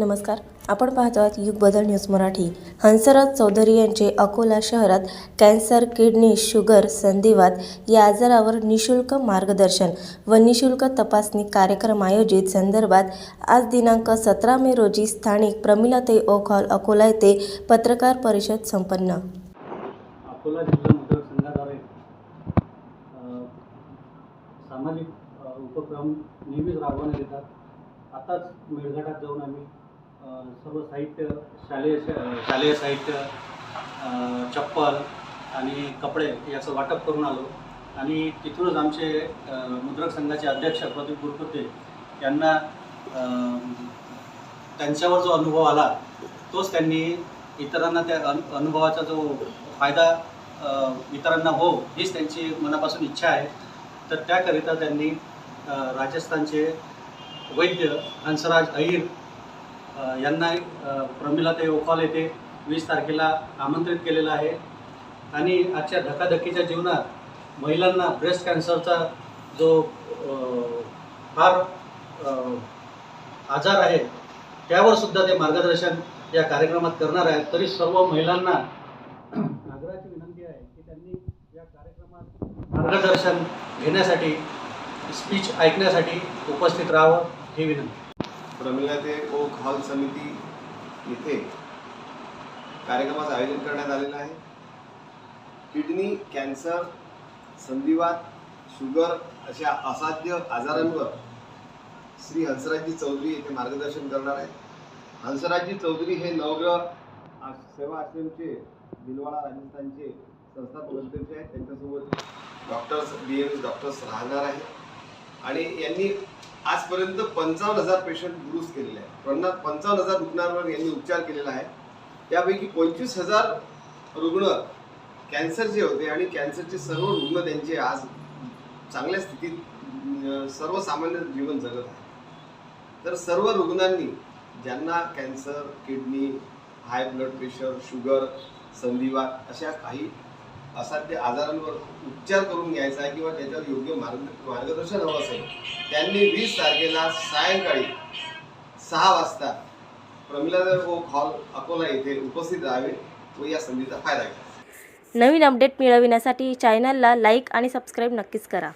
नमस्कार. आपण पाहतो आहात युग बदल न्यूज मराठी. हंसराज चौधरी यांचे अकोला शहरात कॅन्सर किडनी शुगर संधिवात या आजारावर निशुल्क मार्गदर्शन व निशुल्क तपासणी कार्यक्रम आयोजित संदर्भात आज दिनांक सतरा मे रोजी स्थानिक प्रमिलाताई ओखॉल अकोला येथे पत्रकार परिषद संपन्न. अकोला जिल्हा मतदारसंघाद्वारे सामाजिक उपक्रम नेहमीच राबवण्यात येतात. आताच मेळघाटात जाऊन आम्ही सर्व साहित्य शालेय शालेय साहित्य चप्पल आणि कपडे याचं वाटप करून आलो. आणि तिथूनच आमचे मुद्रक संघाचे अध्यक्ष प्रदीप गुरकुते यांना त्यांच्यावर जो अनुभव आला तोच त्यांनी इतरांना त्या अनु अनुभवाचा जो फायदा इतरांना हो हीच त्यांची मनापासून इच्छा आहे. तर त्याकरिता त्यांनी राजस्थानचे वैद्य हंसराज अहिर यांना प्रमिला प्रमिलाताई ओफाल येथे वीस तारखेला आमंत्रित केलेलं आहे. आणि आजच्या धकाधकीच्या जीवनात महिलांना ब्रेस्ट कॅन्सरचा जो फार आजार आहे त्यावर सुद्धा ते मार्गदर्शन या कार्यक्रमात करणार आहेत. तरी सर्व महिलांना आग्रहाची विनंती आहे की त्यांनी या कार्यक्रमात मार्गदर्शन घेण्यासाठी स्पीच ऐकण्यासाठी उपस्थित राहावं ही विनंती. प्रमिला ते ओक हॉल समिती येथे कार्यक्रमाचं आयोजन करण्यात आलेलं आहे. किडनी कॅन्सर संधिवात शुगर अशा असाध्य आजारांवर श्री हंसराजजी चौधरी येथे मार्गदर्शन करणार आहेत. हंसराजजी चौधरी हे नवग्रह सेवा आश्रमचे भिलवाडा राजस्थानचे संस्थापक अध्यक्ष आहेत. त्यांच्यासोबत डॉक्टर्स बी एम डॉक्टर्स राहणार आहेत. आणि यांनी आजपर्यंत पंचावन्न हजार पेशंट दुरुस्त केलेले आहेत. पन्नास पंचावन्न हजार रुग्णांवर यांनी उपचार केलेला आहे. त्यापैकी पंचवीस हजार रुग्ण कॅन्सरचे होते आणि कॅन्सरचे सर्व रुग्ण त्यांचे आज चांगल्या स्थितीत सर्वसामान्य जीवन जगत आहे तर सर्व रुग्णांनी ज्यांना cancer kidney high blood pressure sugar संधिवात अशा काही असाध्य आजारांवर उपचार करून घ्यायचा आहे किंवा त्याच्यावर योग्य मार्ग मार्गदर्शन हवं असेल त्यांनी वीस तारखेला सायंकाळी सहा वाजता प्रमिला हॉल अकोला येथे उपस्थित राहावे व या संधीचा फायदा घ्या नवीन अपडेट मिळविण्यासाठी चॅनलला लाईक आणि सबस्क्राईब नक्कीच करा.